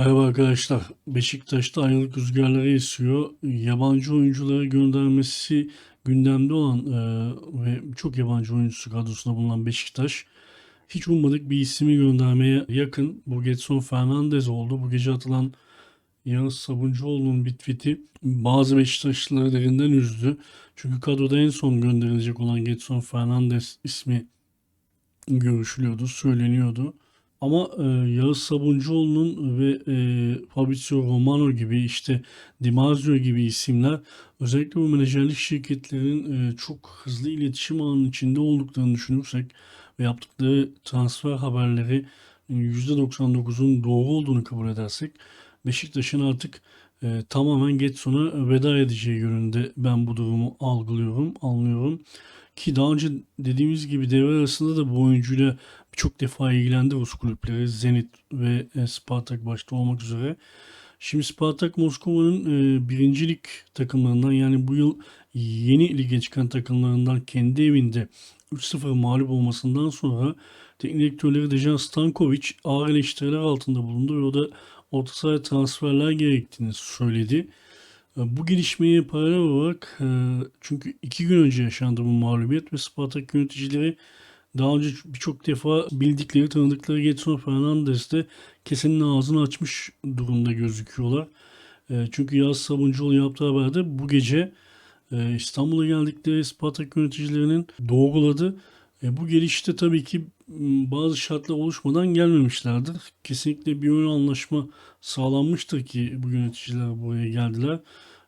Merhaba arkadaşlar. Beşiktaş'ta ayrılık rüzgarları esiyor. Yabancı oyuncuları göndermesi gündemde olan e, ve çok yabancı oyuncusu kadrosunda bulunan Beşiktaş hiç ummadık bir ismi göndermeye yakın. Bu Getson Fernandez oldu. Bu gece atılan Yağız Sabuncuoğlu'nun bir tweet'i bazı Beşiktaşlıları derinden üzdü. Çünkü kadroda en son gönderilecek olan Getson Fernandez ismi görüşülüyordu, söyleniyordu. Ama e, Yağız Sabuncuoğlu'nun ve e, Fabrizio Romano gibi işte Di Marzio gibi isimler özellikle bu menajerlik şirketlerinin e, çok hızlı iletişim ağının içinde olduklarını düşünürsek ve yaptıkları transfer haberleri %99'un doğru olduğunu kabul edersek Beşiktaş'ın artık e, tamamen Getson'a veda edeceği yönünde ben bu durumu algılıyorum, anlıyorum. Ki daha önce dediğimiz gibi devre arasında da bu oyuncuyla birçok defa ilgilendi Rus kulüpleri. Zenit ve e, Spartak başta olmak üzere. Şimdi Spartak Moskova'nın e, birincilik takımlarından yani bu yıl yeni lige çıkan takımlarından kendi evinde 3-0 mağlup olmasından sonra teknik direktörleri Dejan Stankovic ağır eleştiriler altında bulundu ve o da orta sahaya transferler gerektiğini söyledi. E, Bu gelişmeye paralel olarak e, çünkü iki gün önce yaşandı bu mağlubiyet ve Spartak yöneticileri daha önce birçok defa bildikleri, tanıdıkları Getson Fernandez de kesenin ağzını açmış durumda gözüküyorlar. E, Çünkü Yaz Sabuncuoğlu yaptığı haberde bu gece İstanbul'a geldikleri Spartak yöneticilerinin doğruladı. Bu gelişte tabii ki bazı şartlar oluşmadan gelmemişlerdir. Kesinlikle bir ön anlaşma sağlanmıştır ki bu yöneticiler buraya geldiler.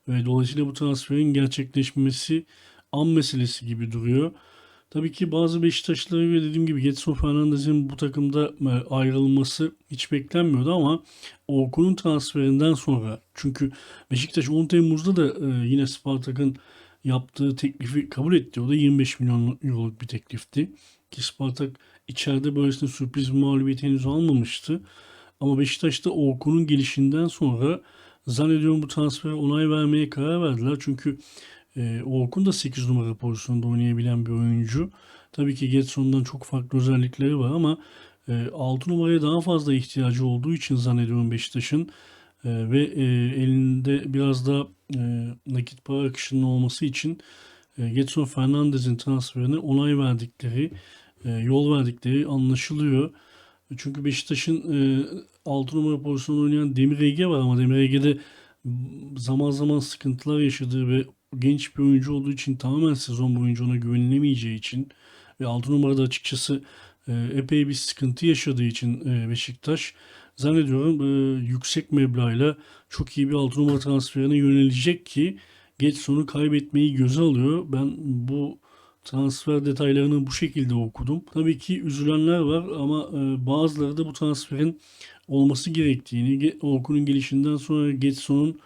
Ve dolayısıyla bu transferin gerçekleşmesi an meselesi gibi duruyor. Tabii ki bazı Beşiktaşlılara göre dediğim gibi Getson Fernandez'in bu takımda e, ayrılması hiç beklenmiyordu ama Orkun'un transferinden sonra çünkü Beşiktaş 10 Temmuz'da da e, yine Spartak'ın yaptığı teklifi kabul etti. O da 25 milyon euroluk bir teklifti. Ki Spartak içeride böylesine sürpriz bir mağlubiyet henüz almamıştı. Ama Beşiktaş'ta Orkun'un gelişinden sonra zannediyorum bu transfere onay vermeye karar verdiler. Çünkü e, Orkun da 8 numara pozisyonda oynayabilen bir oyuncu. Tabii ki Getson'dan çok farklı özellikleri var ama e, 6 numaraya daha fazla ihtiyacı olduğu için zannediyorum Beşiktaş'ın e, ve e, elinde biraz da e, nakit para akışının olması için e, Getson Fernandez'in transferine onay verdikleri, yol verdikleri anlaşılıyor. Çünkü Beşiktaş'ın e, 6 numara pozisyonda oynayan Demir Ege var ama Demir Ege'de zaman zaman sıkıntılar yaşadığı ve genç bir oyuncu olduğu için tamamen sezon boyunca ona güvenilemeyeceği için ve 6 numarada açıkçası e, epey bir sıkıntı yaşadığı için e, Beşiktaş zannediyorum e, yüksek meblağla çok iyi bir 6 numara transferine yönelecek ki Getson'u kaybetmeyi göze alıyor. Ben bu transfer detaylarını bu şekilde okudum. Tabii ki üzülenler var ama e, bazıları da bu transferin olması gerektiğini, Ge- Orkun'un gelişinden sonra Getson'un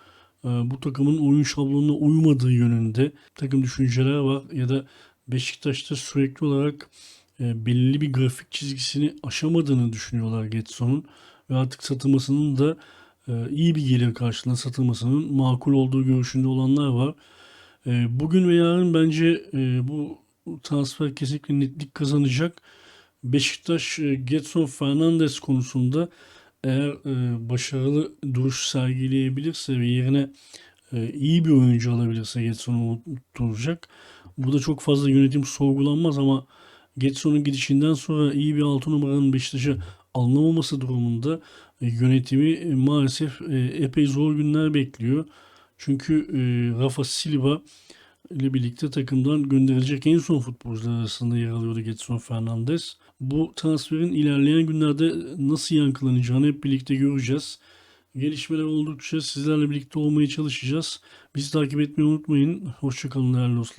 e, bu takımın oyun şablonuna uymadığı yönünde takım düşünceler var ya da Beşiktaş'ta sürekli olarak e, belirli bir grafik çizgisini aşamadığını düşünüyorlar Getson'un ve artık satılmasının da iyi bir gelir karşılığında satılmasının makul olduğu görüşünde olanlar var. Bugün ve yarın bence bu transfer kesinlikle netlik kazanacak. Beşiktaş e, Getson Fernandes konusunda eğer e, başarılı duruş sergileyebilirse ve yerine e, iyi bir oyuncu alabilirse Getson'u unutturacak. Bu da çok fazla yönetim sorgulanmaz ama Getson'un gidişinden sonra iyi bir 6 numaranın Beşiktaş'a alınamaması durumunda yönetimi maalesef epey zor günler bekliyor. Çünkü Rafa Silva ile birlikte takımdan gönderilecek en son futbolcular arasında yer alıyordu Getson Fernandes. Bu transferin ilerleyen günlerde nasıl yankılanacağını hep birlikte göreceğiz. Gelişmeler oldukça sizlerle birlikte olmaya çalışacağız. Bizi takip etmeyi unutmayın. Hoşçakalın değerli dostlar.